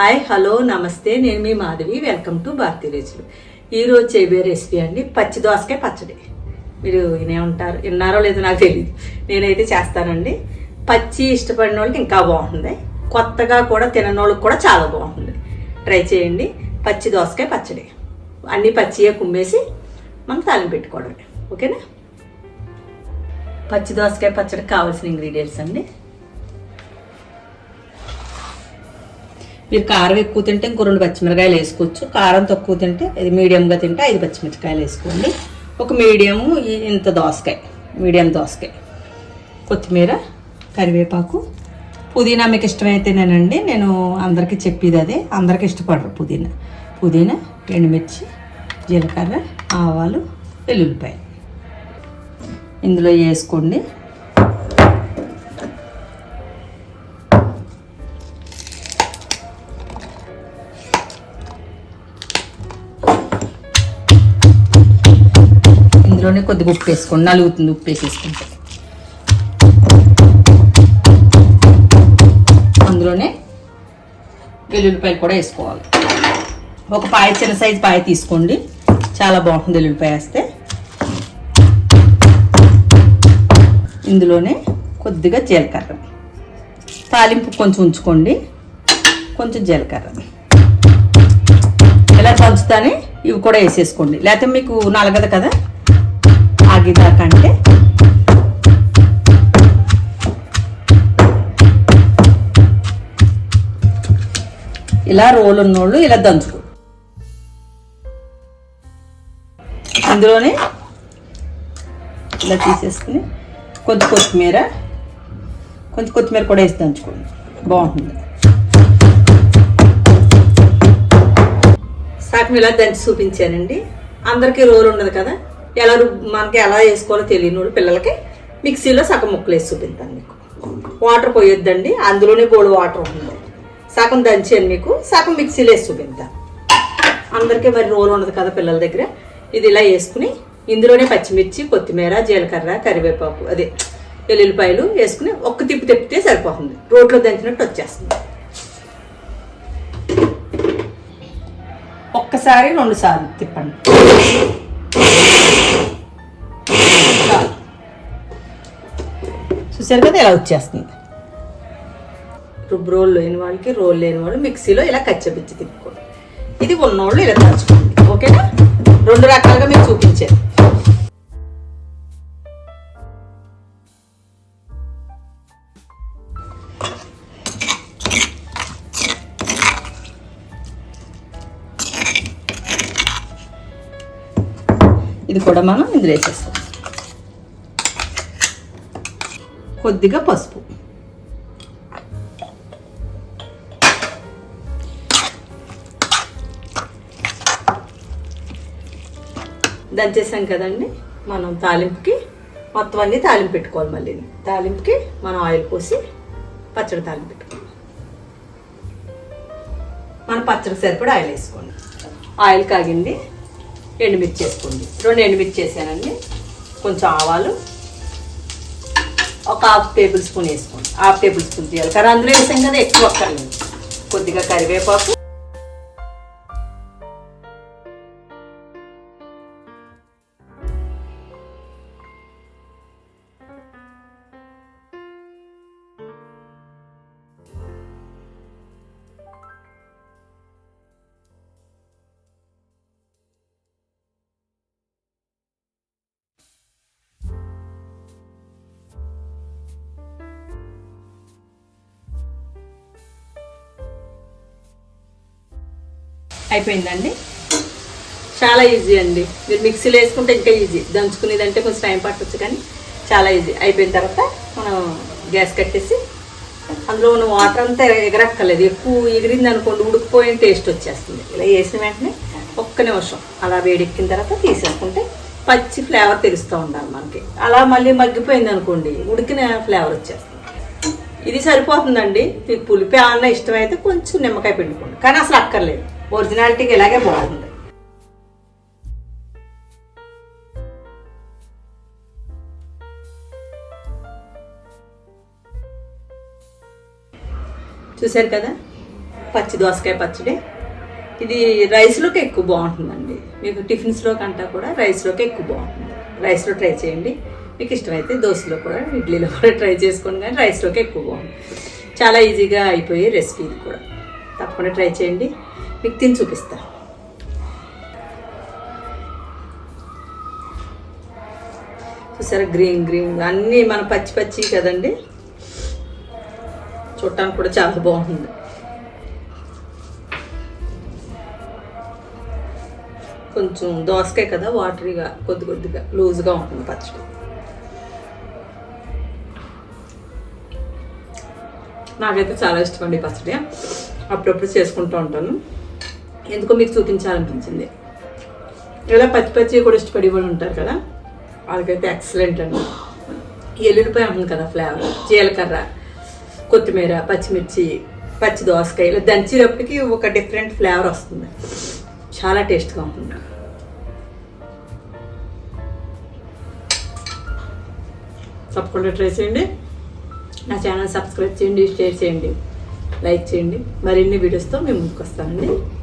Hi hello namaste. నేను మీ Madhavi. Welcome to Bharati Ruchulu ఈరోజు చేయబోయే రెసిపీ అండి పచ్చి దోసకాయ పచ్చడి. మీరు వినే ఉంటారు విన్నారో లేదో నాకు తెలియదు నేనైతే చేస్తానండి. పచ్చి ఇష్టపడిన వాళ్ళకి ఇంకా బాగుంటుంది కొత్తగా కూడా తినని వాళ్ళకి కూడా చాలా బాగుంటుంది ట్రై చేయండి. పచ్చి దోసకాయ పచ్చడి. అన్నీ పచ్చిగా కుమ్మేసి మనం తాలింపు పెట్టుకోవడమే. ఓకేనా? పచ్చి దోసకాయ పచ్చడికి కావాల్సిన ఇంగ్రీడియంట్స్ అండి. మీరు కారం ఎక్కువ తింటే ఇంకో రెండు పచ్చిమిరకాయలు వేసుకోవచ్చు. కారం తక్కువ తింటే ఇది మీడియంగా తింటే ఐదు పచ్చిమిరకాయలు వేసుకోండి. ఒక మీడియము ఇంత దోసకాయ మీడియం దోసకాయ. కొత్తిమీర కరివేపాకు. పుదీనా మీకు ఇష్టమైతేనేనండి నేను అందరికీ చెప్పేది అదే. అందరికి ఇష్టపడరు పుదీనా. పుదీనా ఎండుమిర్చి జీలకర్ర ఆవాలు వెల్లుల్లిపాయ ఇందులో వేసుకోండి. అందులోనే కొద్దిగా ఉప్పు వేసుకోండి. నలుగుతుంది ఉప్పు వేసేసుకుంటే. అందులోనే వెల్లుల్లిపాయలు కూడా వేసుకోవాలి. ఒక పాయ చిన్న సైజు పాయ తీసుకోండి. చాలా బాగుంటుంది వెల్లుల్లిపాయ వేస్తే. ఇందులోనే కొద్దిగా జీలకర్ర. తాలింపు కొంచెం ఉంచుకోండి. కొంచెం జీలకర్ర. ఇలా పంచుతానే ఇవి కూడా వేసేసుకోండి. లేకపోతే మీకు నలగదు కదా? ఆగిదాకంటే ఇలా రోలు ఉన్నోళ్ళు ఇలా దంచుకో. ఇందులోనే ఇలా తీసేసుకుని కొంచెం కొత్తిమీర కొంచెం కొత్తిమీర కూడా వేసి దంచుకోండి. బాగుంటుంది. సగం ఇలా దంచి చూపించానండి. అందరికీ రోలు ఉండదు కదా? ఎలా మనకి ఎలా వేసుకోవాలో తెలియని వాళ్ళు పిల్లలకి మిక్సీలో సగం ముక్కలు వేసి చూపిస్తాను మీకు. వాటర్ పోయొద్దండి అందులోనే బోడు వాటర్ ఉంటుంది. సగం దంచాను మీకు సగం మిక్సీలో వేసి చూపిస్తాను. అందరికీ మరి రోలు ఉండదు కదా పిల్లల దగ్గర. ఇది ఇలా వేసుకుని ఇందులోనే పచ్చిమిర్చి కొత్తిమీర జీలకర్ర కరివేపాకు అదే వెల్లుల్లిపాయలు వేసుకుని ఒక్క తిప్పి తిప్పితే సరిపోతుంది. రోట్లో దంచినట్టు వచ్చేస్తుంది. ఒక్కసారి రెండు సార్లు తిప్పండి. చూసారు కదా ఇలా వచ్చేస్తుంది? రుబ్బు రోల్ లేని వాళ్ళకి రోల్ లేని వాళ్ళు మిక్సీలో ఇలా కచ్చబిచ్చి తిప్పుకోండి. ఇది ఉన్నోళ్ళు ఇలా దంచుకోండి ఓకేనా? రెండు రకాలుగా మీకు చూపించాను ఇది కూడా మనం ఇందులో వేసేస్తాం. కొద్దిగా పసుపు. దంచేసాం కదండి. మనం తాలింపుకి మొత్తం అన్ని తాలింపు పెట్టుకోవాలి మళ్ళీ. తాలింపుకి మనం ఆయిల్ పోసి పచ్చడి తాలింపు పెట్టుకోవాలి. మన పచ్చడి సరిపడా ఆయిల్ వేసుకోండి. ఆయిల్ కాగింది. ఎండుమిర్చి వేసుకోండి. రెండు ఎండుమిర్చి వేసానండి. కొంచెం ఆవాలు ఒక హాఫ్ టేబుల్ స్పూన్ వేసుకోండి. హాఫ్ టేబుల్ స్పూన్ తీయాలి. కానీ అందులో వేసాం కదా ఎక్కువ అక్కర్లేదు కొద్దిగా కరివేపాకు అయిపోయిందండి. చాలా ఈజీ అండి. మీరు మిక్సీలో వేసుకుంటే ఇంకా ఈజీ దంచుకునేదంటే కొంచెం టైం పట్టవచ్చు కానీ చాలా ఈజీ అయిపోయిన తర్వాత మనం గ్యాస్ కట్టేసి అందులో ఉన్న వాటర్ అంతా ఎగరక్కర్లేదు. ఎక్కువ ఎగిరింది అనుకోండి ఉడికిపోయిన టేస్ట్ వచ్చేస్తుంది. ఇలా వేసిన వెంటనే ఒక్క నిమిషం అలా వేడెక్కిన తర్వాత తీసేసుకుంటే పచ్చి ఫ్లేవర్ తెలుస్తూ ఉండాలి మనకి. అలా మళ్ళీ మగ్గిపోయింది అనుకోండి ఉడికిన ఫ్లేవర్ వచ్చేస్తుంది. ఇది సరిపోతుందండి. మీకు పులిపి అన్న ఇష్టమైతే కొంచెం నిమ్మకాయ పిండుకోండి. కానీ అసలు అక్కర్లేదు. ఒరిజినాలిటీకి ఇలాగే బాగుంది చూశారు కదా? పచ్చి దోసకాయ పచ్చడి. ఇది రైస్లోకి ఎక్కువ బాగుంటుందండి. మీకు టిఫిన్స్లో కంటా కూడా రైస్లోకి ఎక్కువ బాగుంటుంది. రైస్లో ట్రై చేయండి. మీకు ఇష్టమైతే దోశలో కూడా ఇడ్లీలో కూడా ట్రై చేసుకోండి కానీ రైస్లోకి ఎక్కువ బాగుంటుంది. చాలా ఈజీగా అయిపోయే రెసిపీ ఇది కూడా. తప్పకుండా ట్రై చేయండి. మీకు తిని చూపిస్తాను చూసారా? Green green. అన్నీ మన పచ్చి పచ్చి కదండి? చూడటానికి కూడా చాలా బాగుంటుంది కొంచెం దోసకాయ కదా వాటరీగా కొద్ది కొద్దిగా లూజ్గా ఉంటుంది పచ్చడి. నాకైతే చాలా ఇష్టం అండి పచ్చడి. అప్పుడప్పుడు చేసుకుంటూ ఉంటాను. ఎందుకో మీకు చూపించాలనిపించింది. ఇలా పచ్చి పచ్చి కూడా ఇష్టపడి కూడా ఉంటారు కదా వాళ్ళకైతే ఎక్సలెంట్ అండి. ఎల్లుల్లిపాయ ఉంటుంది కదా ఫ్లేవర్ జీలకర్ర కొత్తిమీర పచ్చిమిర్చి పచ్చి దోసకాయ ఇలా దంచేటప్పటికి ఒక డిఫరెంట్ ఫ్లేవర్ వస్తుంది. చాలా టేస్ట్గా ఉంటుంది. తప్పకుండా ట్రై చేయండి. నా ఛానల్ సబ్స్క్రైబ్ చేయండి షేర్ చేయండి లైక్ చేయండి. మరిన్ని వీడియోస్తో మేము ముందుకు వస్తానండి.